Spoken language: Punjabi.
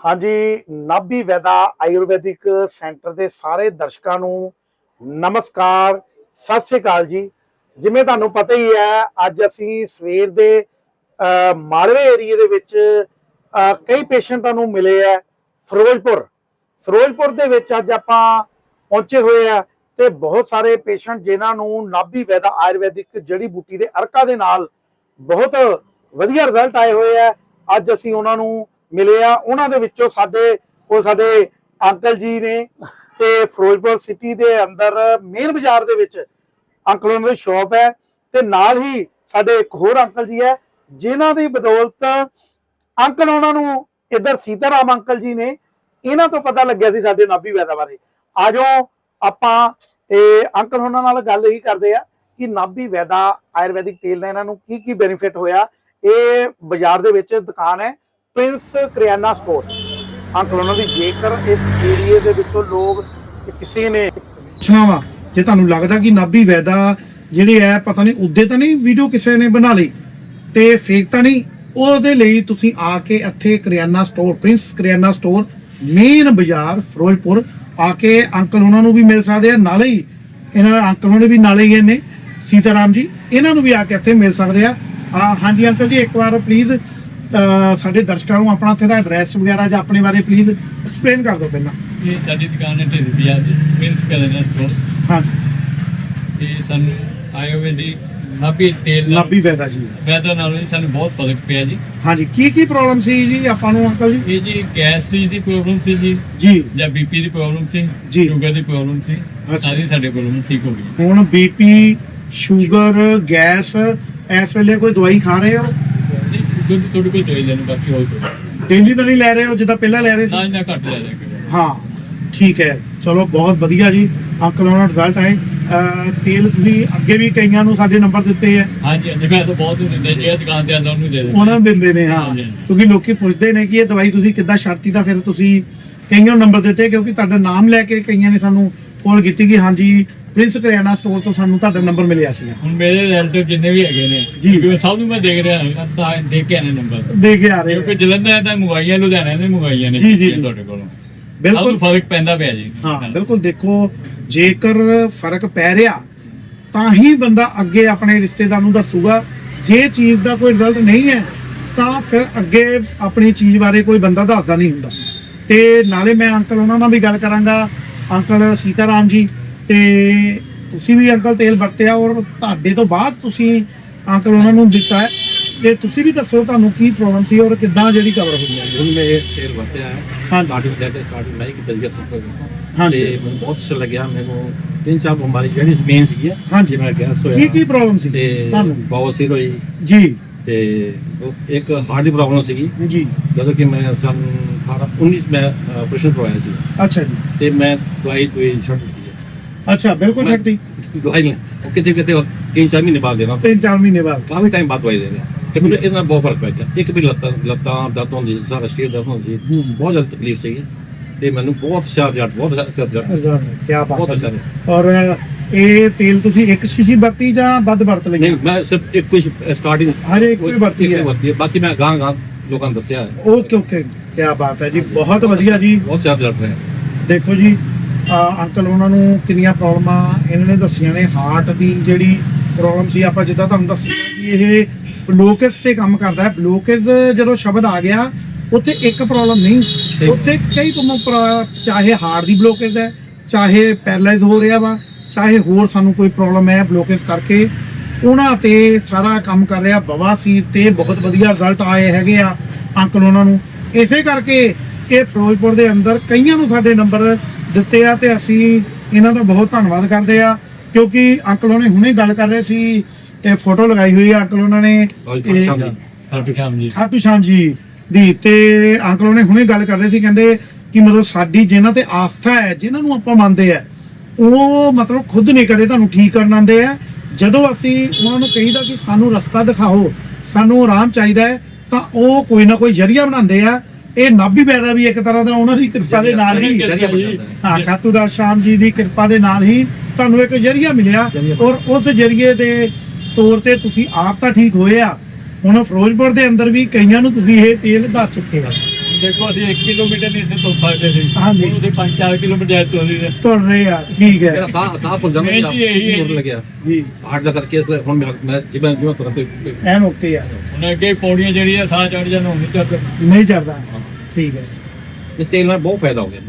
ਹਾਂਜੀ, ਨਾਭੀ ਵੈਦਾ ਆਯੁਰਵੈਦਿਕ ਸੈਂਟਰ ਦੇ ਸਾਰੇ ਦਰਸ਼ਕਾਂ ਨੂੰ ਨਮਸਕਾਰ, ਸਤਿ ਸ੍ਰੀ ਅਕਾਲ ਜੀ। ਜਿਵੇਂ ਤੁਹਾਨੂੰ ਪਤਾ ਹੀ ਹੈ, ਅੱਜ ਅਸੀਂ ਸਵੇਰ ਦੇ ਮਾਲਵੇ ਏਰੀਏ ਦੇ ਵਿੱਚ ਕਈ ਪੇਸ਼ੈਂਟਾਂ ਨੂੰ ਮਿਲੇ ਆ ਫਿਰੋਜ਼ਪੁਰ। ਫਿਰੋਜ਼ਪੁਰ ਦੇ ਵਿੱਚ ਅੱਜ ਆਪਾਂ ਪਹੁੰਚੇ ਹੋਏ ਆ ਤੇ ਬਹੁਤ ਸਾਰੇ ਪੇਸ਼ੈਂਟ ਜਿਨ੍ਹਾਂ ਨੂੰ ਨਾਭੀ ਵੈਦਾ ਆਯੁਰਵੈਦਿਕ ਜੜੀ ਬੂਟੀ ਦੇ ਅਰਕਾ ਦੇ ਨਾਲ ਬਹੁਤ ਵਧੀਆ ਰਿਜ਼ਲਟ ਆਏ ਹੋਏ ਆ ਅੱਜ ਅਸੀਂ ਉਹਨਾਂ ਨੂੰ ਮਿਲੇ ਆ, ਉਹਨਾਂ ਦੇ ਵਿੱਚੋਂ ਸਾਡੇ ਉਹ ਸਾਡੇ ਅੰਕਲ ਜੀ ਨੇ ਤੇ ਫਿਰੋਜ਼ਪੁਰ ਸਿਟੀ ਦੇ ਅੰਦਰ ਮੇਨ ਬਾਜ਼ਾਰ ਦੇ ਵਿੱਚ ਅੰਕਲ ਉਹਨਾਂ ਦੀ ਸ਼ਾਪ ਹੈ ਤੇ ਨਾਲ ਹੀ ਸਾਡੇ ਇੱਕ ਹੋਰ ਅੰਕਲ ਜੀ ਹੈ, ਜਿਨ੍ਹਾਂ ਦੀ ਬਦੌਲਤ ਅੰਕਲ ਉਹਨਾਂ ਨੂੰ ਇੱਧਰ ਸੀਤਾਰਾਮ ਅੰਕਲ ਜੀ ਨੇ, ਇਹਨਾਂ ਤੋਂ ਪਤਾ ਲੱਗਿਆ ਸੀ ਸਾਡੇ ਨਾਭੀ ਵੈਦਾ ਬਾਰੇ। ਆਜੋ ਆਪਾਂ ਇਹ ਅੰਕਲ ਉਹਨਾਂ ਨਾਲ ਗੱਲ ਹੀ ਕਰਦੇ ਆ ਕਿ ਨਾਭੀ ਵੈਦਾ ਆਯੁਰਵੈਦਿਕ ਤੇਲ ਦਾ ਇਹਨਾਂ ਨੂੰ ਕੀ ਕੀ ਬੈਨੀਫਿਟ ਹੋਇਆ। ਇਹ ਬਾਜ਼ਾਰ ਦੇ ਵਿੱਚ ਦੁਕਾਨ ਹੈ ਪ੍ਰਿੰਸ ਕਰਿਆਨਾ ਸਟੋਰ ਅੰਕਲ ਉਹਨਾਂ ਦੀ ਜੇਕਰ ਇਸ ਏਰੀਏ ਦੇ ਵਿੱਚੋਂ ਲੋਕ ਕਿਸੇ ਨੇ ਪੁੱਛਣਾ ਵਾ ਜੇ ਤੁਹਾਨੂੰ ਲੱਗਦਾ ਕਿ ਨਾਭੀ ਵੈਦਾ ਜਿਹੜੇ ਹੈ ਪਤਾ ਨਹੀਂ, ਉਦੇ ਤਾਂ ਨਹੀਂ ਵੀਡੀਓ ਕਿਸੇ ਨੇ ਬਣਾ ਲਈ? ਤੇ ਫੇਕ ਤਾਂ ਨਹੀਂ, ਉਹਦੇ ਲਈ ਤੁਸੀਂ ਆ ਕੇ ਇੱਥੇ ਕਰਿਆਨਾ store, Prince Kiryana store main Bazaar, Ferozepur, ਆ ਕੇ ਅੰਕਲ ਉਹਨਾਂ ਨੂੰ ਵੀ ਮਿਲ ਸਕਦੇ ਆ, ਨਾਲੇ ਹੀ ਇਹਨਾਂ ਅੰਕਲ ਹੋਣੇ ਵੀ ਨਾਲੇ ਹੀ ਨੇ ਸੀਤਾਰਾਮ ਜੀ, ਇਹਨਾਂ ਨੂੰ ਵੀ ਆ ਕੇ ਇੱਥੇ ਮਿਲ ਸਕਦੇ ਆ। ਹਾਂਜੀ, ਅੰਕਲ ਜੀ, ਇੱਕ ਵਾਰ ਪਲੀਜ਼ ਸਾਡੇ ਦਰਸ਼ਕਾਂ ਨੂੰ ਆਪਣਾ ਤੇਰਾ ਐਡਰੈਸ ਵਗੈਰਾ ਜਾਂ ਆਪਣੇ ਬਾਰੇ ਪਲੀਜ਼ ਐਕਸਪਲੇਨ ਕਰ ਦਿਓ ਪਹਿਲਾਂ। ਇਹ ਸਾਡੀ ਦੁਕਾਨ ਹੈ ਢੇਰੀ ਬਾਜ਼ਾਰ ਦੀ ਪ੍ਰਿੰਸ ਕਲਰ ਤੋਂ। ਹਾਂ ਇਹ ਸਾਨੂੰ ਆਯੁਰਵੈਦਿਕ ਨਾਭੀ ਤੇਲ ਨਾਲ ਨਾਭੀ ਵੈਦਾ ਜੀ। ਵੈਦਾ ਨਾਲ ਵੀ ਸਾਨੂੰ ਬਹੁਤ ਫ਼ਰਕ ਪਿਆ ਜੀ। ਹਾਂਜੀ ਕੀ ਕੀ ਪ੍ਰੋਬਲਮ ਸੀ ਜੀ ਆਪਾਂ ਨੂੰ ਅੰਕਲ ਜੀ? ਇਹ ਜੀ ਗੈਸ ਦੀ ਦੀ ਪ੍ਰੋਬਲਮ ਸੀ ਜੀ। ਜੀ। ਜਾਂ ਬੀਪੀ ਦੀ ਪ੍ਰੋਬਲਮ ਸੀ ਜੀ। ਸ਼ੂਗਰ ਦੀ ਪ੍ਰੋਬਲਮ ਸੀ। ਸਾਰੀ ਸਾਡੇ ਪ੍ਰੋਬਲਮ ਠੀਕ ਹੋ ਗਈ। ਹੁਣ ਬੀਪੀ ਸ਼ੂਗਰ ਗੈਸ ਇਸ ਵੇਲੇ ਕੋਈ ਦਵਾਈ ਖਾ ਰਹੇ ਹੋ? ਨਹੀਂ ਸ਼ੂਗਰ ਦੀ ਥੋੜੀ ਕੋਈ ਦਵਾਈ ਲੈਣੀ ਬਾਕੀ ਹੋਰ ਕੋਈ। ਡੇਲੀ ਤਾਂ ਨਹੀਂ ਲੈ ਰਹੇ ਹੋ ਜਿੱਦਾਂ ਪਹਿਲਾਂ ਲੈ ਰਹੇ ਸੀ? ਨਾ ਨਾ ਘੱਟ ਲੈ ਲੈ ਹਾਂ ਠੀਕ ਹੈ। ਚਲੋ ਬਹੁਤ ਵਧੀਆ ਜੀ। ਅੰਕਲ ਉਹਨਾਂ ਰਿਜ਼ਲਟ ਆਏ। ਅਹ ਤੇਲ ਤੁਸੀਂ ਅੱਗੇ ਵੀ ਕਈਆਂ ਨੂੰ ਸਾਡੇ ਨੰਬਰ ਦਿੱਤੇ ਆ ਹਾਂਜੀ ਹਾਂਜੀ ਮੈਂ ਤਾਂ ਬਹੁਤ ਦਿੰਦਾ ਜੀ। ਦੁਕਾਨ ਤੇ ਆਉਂਦਾ ਉਹਨੂੰ ਦੇ ਦਿੰਦਾ। ਉਹਨਾਂ ਨੂੰ ਦਿੰਦੇ ਨੇ ਹਾਂ। ਹਾਂਜੀ। ਕਿਉਂਕਿ ਲੋਕੀ ਪੁੱਛਦੇ ਨੇ ਕਿ ਇਹ ਦਵਾਈ ਤੁਸੀਂ ਕਿੱਦਾਂ ਛੱਡਤੀ ਤਾਂ ਫਿਰ ਤੁਸੀਂ ਕਈਆਂ ਨੂੰ ਨੰਬਰ ਦਿੱਤੇ ਕਿਉਂਕਿ ਤੁਹਾਡਾ ਨਾਮ ਲੈ ਕੇ ਕਈਆਂ ਨੇ ਸਾਨੂੰ ਕਾਲ ਕੀਤੀ ਕਿ ਹਾਂਜੀ ਪ੍ਰਿੰਸ ਕਰਿਆਨਾ ਸਟੋਰ ਤੋਂ ਸਾਨੂੰ ਤੁਹਾਡਾ ਨੰਬਰ ਮਿਲਿਆ ਸੀਗਾ। ਹੁਣ ਮੇਰੇ ਰਿਲੇਟਿਵ ਜਿੰਨੇ ਵੀ ਹੈਗੇ ਨੇ ਜੀ। ਕਿਉਂਕਿ ਮੈਂ ਸਭ ਨੂੰ ਮੈਂ ਦੇਖ ਰਿਹਾ ਹਾਂ ਤਾਂ ਦੇਖ ਕੇ ਆਨੇ ਨੰਬਰ ਦੇ ਕੇ ਆ ਰਹੇ ਕਿਉਂਕਿ ਹੋ। ਜਲੰਧਰ ਤਾਂ ਮੰਗਵਾਈਆਂ ਲੁਧਿਆਣੇ ਨੇ ਮੰਗਵਾਈਆਂ ਨੇ ਜੀ, ਜੀ, ਜੀ। ਤੁਹਾਡੇ ਕੋਲੋਂ। ਬਿਲਕੁਲ। ਬਿਲਕੁਲ ਫ਼ਰਕ ਪੈਂਦਾ ਪਿਆ ਜੀ। ਹਾਂ ਬਿਲਕੁਲ ਦੇਖੋ ਜੇਕਰ ਫ਼ਰਕ ਪੈ ਰਿਹਾ ਤਾਂ ਹੀ ਬੰਦਾ ਅੱਗੇ ਆਪਣੇ ਰਿਸ਼ਤੇਦਾਰ ਨੂੰ ਦੱਸੂਗਾ। ਜੇ ਚੀਜ਼ ਦਾ ਕੋਈ ਰਿਜ਼ਲਟ ਨਹੀਂ ਹੈ ਤਾਂ ਫਿਰ ਅੱਗੇ ਆਪਣੀ ਚੀਜ਼ ਬਾਰੇ ਕੋਈ ਬੰਦਾ ਦੱਸਦਾ ਨਹੀਂ ਹੁੰਦਾ। ਤੇ ਨਾਲੇ ਮੈਂ ਅੰਕਲ ਉਹਨਾਂ ਨਾਲ ਵੀ ਗੱਲ ਕਰਾਂਗਾ। ਅੰਕਲ ਸੀਤਾਰਾਮ ਜੀ ਤੇ ਤੁਸੀਂ ਵੀ ਅੰਕਲ ਤੇਲ ਵਰਤਿਆ ਔਰ ਤੁਹਾਡੇ ਤੋਂ ਬਾਅਦ ਤੁਸੀਂ ਅੰਕਲ ਉਹਨਾਂ ਨੂੰ ਦਿੱਤਾ ਹੈ। ਤੇ ਤੁਸੀਂ ਵੀ ਦੱਸੋ ਤੁਹਾਨੂੰ ਕੀ ਪ੍ਰੋਬਲਮ ਸੀ ਔਰ ਕਿੱਦਾਂ ਜਿਹੜੀ ਕਵਰ ਹੋਈ ਹੈ? ਹੁਣ ਮੈਂ ਇਹ ਤੇਲ ਵਰਤਿਆ ਹੈ। ਹਾਂ ਸਟਾਰਟਿੰਗ ਕੇ ਸਟਾਰਟਿੰਗ ਲਾਈ ਕਿ ਤਰੀਕਾ ਸਭ ਹਾਂ ਤੇ ਮੈਨੂੰ ਬਹੁਤ ਅੱਛਾ ਲੱਗਿਆ। ਮੈਨੂੰ ਤਿੰਨ ਚਾਰ ਬਿਮਾਰੀ ਜਿਹੜੀ ਮੇਨ ਸੀਗੀ ਹਾਂਜੀ। ਜਿਵੇਂ ਗੈਸ ਕੀ ਹੋਇਆ। ਕੀ ਪ੍ਰੋਬਲਮ ਸੀ? ਤੇ ਤੁਹਾਨੂੰ? ਬਵਾਸੀਰ ਹੋਈ। ਜੀ। ਤੇ ਇੱਕ ਹਾਰਟ ਦੀ ਪ੍ਰੋਬਲਮ ਸੀਗੀ। ਜੀ। ਜਦੋਂ ਕਿ ਮੈਂ ਸਨ 18 19 ਮੈਂ ਆਪਰੇਸ਼ਨ ਕਰਵਾਇਆ ਸੀ। ਅੱਛਾ ਜੀ। ਤੇ ਮੈਂ ਦਵਾਈ ਕੋਈ ਛੱਡ ਦਿੱਤੀ। ਸੀ ਅੱਛਾ ਬਿਲਕੁਲ ਛੱਡਤੀ ਦਵਾਈ ਨਹੀਂ ਉਹ ਕਿਤੇ ਕਿਤੇ ਤਿੰਨ ਚਾਰ ਮਹੀਨੇ ਬਾਅਦ ਦੇਣਾ ਤਿੰਨ ਚਾਰ ਮਹੀਨੇ ਬਾਅਦ। ਕਾਫੀ ਟਾਈਮ ਬਾਅਦ ਦਵਾਈ ਦੇ ਰਿਹਾ ਤੇ ਮੈਨੂੰ ਇਹਦੇ ਨਾਲ ਬਹੁਤ ਫ਼ਰਕ ਪੈ ਗਿਆ। ਇੱਕ ਵੀ ਲੱਤਾਂ ਲੱਤਾਂ ਦਰਦ ਹੁੰਦੀ ਸੀ ਸਾਰਾ ਸਰੀਰ ਦਰਦ ਹੁੰਦੀ ਸੀ। ਬਹੁਤ ਜ਼ਿਆਦਾ ਤਕਲੀਫ ਸੀਗੀ। ਤੇ ਮੈਨੂੰ ਬਹੁਤ ਅੱਛਾ ਰਿਜ਼ਲਟ ਬਹੁਤ ਅੱਛਾ ਰਿਜ਼ਲਟ ਕੀ ਬਾਤ ਬਹੁਤ ਹੈ। ਅੱਛਾ ਔਰ ਇਹ ਤੇਲ ਤੁਸੀਂ ਇੱਕ ਸ਼ੀਸ਼ੀ ਵਰਤੀ ਜਾਂ ਵੱਧ ਵਰਤ ਲਈ ਨਹੀਂ ਮੈਂ ਸਿਰਫ ਇੱਕ ਕੁਝ ਸਟਾਰਟਿੰਗ ਹਰ ਇੱਕ ਕੋਈ ਵਰਤੀ ਹੈ। ਬਾਕੀ ਮੈਂ ਗਾਂ ਗਾਂ ਲੋਕਾਂ ਨੂੰ ਦੱਸਿਆ। Okay okay. ਕੀ ਬਾਤ ਹੈ ਜੀ। ਬਹੁਤ ਵਧੀਆ ਜੀ। ਬਹੁਤ ਜ਼ਿਆਦਾ ਰਿਜ਼ਲਟ ਰਿਹਾ ਦੇਖੋ ਜੀ ਅੰਕਲ ਉਹਨਾਂ ਨੂੰ ਕਿੰਨੀਆਂ ਪ੍ਰੋਬਲਮਾਂ ਇਹਨਾਂ ਨੇ ਦੱਸੀਆਂ ਨੇ? ਹਾਰਟ ਦੀ ਜਿਹੜੀ ਪ੍ਰੋਬਲਮ ਸੀ ਆਪਾਂ ਜਿੱਦਾਂ ਤੁਹਾਨੂੰ ਦੱਸਿਆ ਕਿ ਇਹ ਬਲੋਕੇਜ ਤੇ ਕੰਮ ਕਰਦਾ ਹੈ। ਬਲੋਕੇਜ ਜਦੋਂ ਸ਼ਬਦ ਆ ਗਿਆ ਉੱਥੇ ਇੱਕ ਪ੍ਰੋਬਲਮ ਨਹੀਂ। ਉੱਥੇ ਕਈ ਚਾਹੇ ਹਾਰਟ ਦੀ ਬਲੋਕੇਜ ਹੈ ਚਾਹੇ ਪੈਰਲਾਈਜ਼ ਹੋ ਰਿਹਾ ਵਾ ਚਾਹੇ ਹੋਰ ਸਾਨੂੰ ਕੋਈ ਪ੍ਰੋਬਲਮ ਹੈ ਬਲੋਕੇਜ ਕਰਕੇ ਉਹਨਾਂ ਤੇ ਸਾਰਾ ਕੰਮ ਕਰ ਰਿਹਾ। ਬਵਾਸੀਰ ਤੇ ਬਹੁਤ ਵਧੀਆ ਰਿਜ਼ਲਟ ਆਏ ਹੈਗੇ ਆ ਅੰਕਲ ਉਹਨਾਂ ਨੂੰ। ਇਸੇ ਕਰਕੇ ਇਹ ਫਿਰੋਜ਼ਪੁਰ ਦੇ ਅੰਦਰ ਕਈਆਂ ਨੂੰ ਸਾਡੇ ਨੰਬਰ ਦਿੱਤੇ ਆ ਤੇ ਅਸੀਂ ਇਹਨਾਂ ਦਾ ਬਹੁਤ ਧੰਨਵਾਦ ਕਰਦੇ ਆ ਕਿਉਂਕਿ ਅੰਕਲ ਉਹਨੇ ਹੁਣੇ ਗੱਲ ਕਰ ਰਹੇ ਸੀ ਇਹ ਫੋਟੋ ਲਗਾਈ ਹੋਈ ਆ ਅੰਕਲ ਉਹਨਾਂ ਨੇ ਖਾਟੂ ਸ਼ਾਮ ਜੀ। ਖਾਟੂ ਸ਼ਾਮ ਜੀ ਦੀ ਤੇ ਅੰਕਲ ਉਹਨੇ ਹੁਣੇ ਗੱਲ ਕਰ ਰਹੇ ਸੀ ਕਹਿੰਦੇ ਕਿ ਮਤਲਬ ਸਾਡੀ ਜਿਨ੍ਹਾਂ ਤੇ ਆਸਥਾ ਹੈ ਜਿਨ੍ਹਾਂ ਨੂੰ ਆਪਾਂ ਮੰਨਦੇ ਆ ਉਹ ਮਤਲਬ ਖੁਦ ਨਹੀਂ ਕਦੇ ਤੁਹਾਨੂੰ ਠੀਕ ਕਰਨ ਆਉਂਦੇ ਆ। ਜਦੋਂ ਅਸੀਂ ਉਹਨਾਂ ਨੂੰ ਕਹੀਦਾ ਕਿ ਸਾਨੂੰ ਰਸਤਾ ਦਿਖਾਓ ਸਾਨੂੰ ਆਰਾਮ ਚਾਹੀਦਾ ਹੈ ਤਾਂ ਉਹ ਕੋਈ ਨਾ ਕੋਈ ਜਰੀਆ ਬਣਾਉਂਦੇ ਆ ਇਹ ਨਾਭੀ ਬੈਰਾ ਵੀ ਇੱਕ ਤਰ੍ਹਾਂ ਦਾ ਉਹਨਾਂ ਦੀ ਕਿਰਪਾ ਦੇ ਨਾਲ ਹੀ ਹੈ। ਖਾਟੂ ਦਾ ਸ਼ਾਮ ਜੀ ਦੀ ਕਿਰਪਾ ਦੇ ਨਾਲ ਹੀ ਤੁਹਾਨੂੰ ਇੱਕ ਜਰੀਆ ਮਿਲਿਆ ਔਰ ਉਸ ਜਰੀਏ ਦੇ ਤੌਰ ਤੇ ਤੁਸੀਂ ਆਪ ਤਾਂ ਠੀਕ ਹੋਏ ਆ। ਹੁਣ ਫਿਰੋਜ਼ਪੁਰ ਦੇ ਅੰਦਰ ਵੀ ਕਈਆਂ ਨੂੰ ਤੁਸੀਂ ਇਹ ਤੇਲ ਦੱਸ ਚੁੱਕੇ ਆ। ਦੇਖੋ ਅਸੀਂ 1 ਕਿਲੋਮੀਟਰ ਨਹੀਂ ਇੱਥੇ ਤੁਰ ਸਕਦੇ ਸੀ ਹਾਂਜੀ। ਅਸੀਂ 5-4 ਕਿਲੋਮੀਟਰ ਚੱਲਦੇ ਸੀ ਤੁਰ ਰਹੇ ਆ ਠੀਕ ਮੇਰਾ ਹੈ ਸਾਹ ਸਾਹ ਭੁੱਲ ਜਾਂਦਾ ਹੀ ਇਹੀ ਹੈ ਮੁਰ ਜੀ। ਲੱਗਿਆ। ਜੀ। ਹਾਰਟ ਦਾ ਕਰਕੇ ਇਸ ਹੁਣ ਮੈਂ ਮੈਂ ਜਿਵੇਂ ਜਿਵੇਂ ਤੁਰਨ ਤੇ ਐਨ ਓਕੇ ਆ। ਹੁਣ ਅੱਗੇ ਪੌੜੀਆਂ ਜਿਹੜੀਆਂ ਸਾਹ ਚੜ ਜਾਣ ਹੁਣ ਨਹੀਂ ਚੱਲਦੇ ਨਹੀਂ ਚੜਦਾ ਠੀਕ ਹੈ ਇਸ ਤੇਲ ਨਾਲ ਬਹੁਤ ਫਾਇਦਾ ਹੋ ਗਿਆ।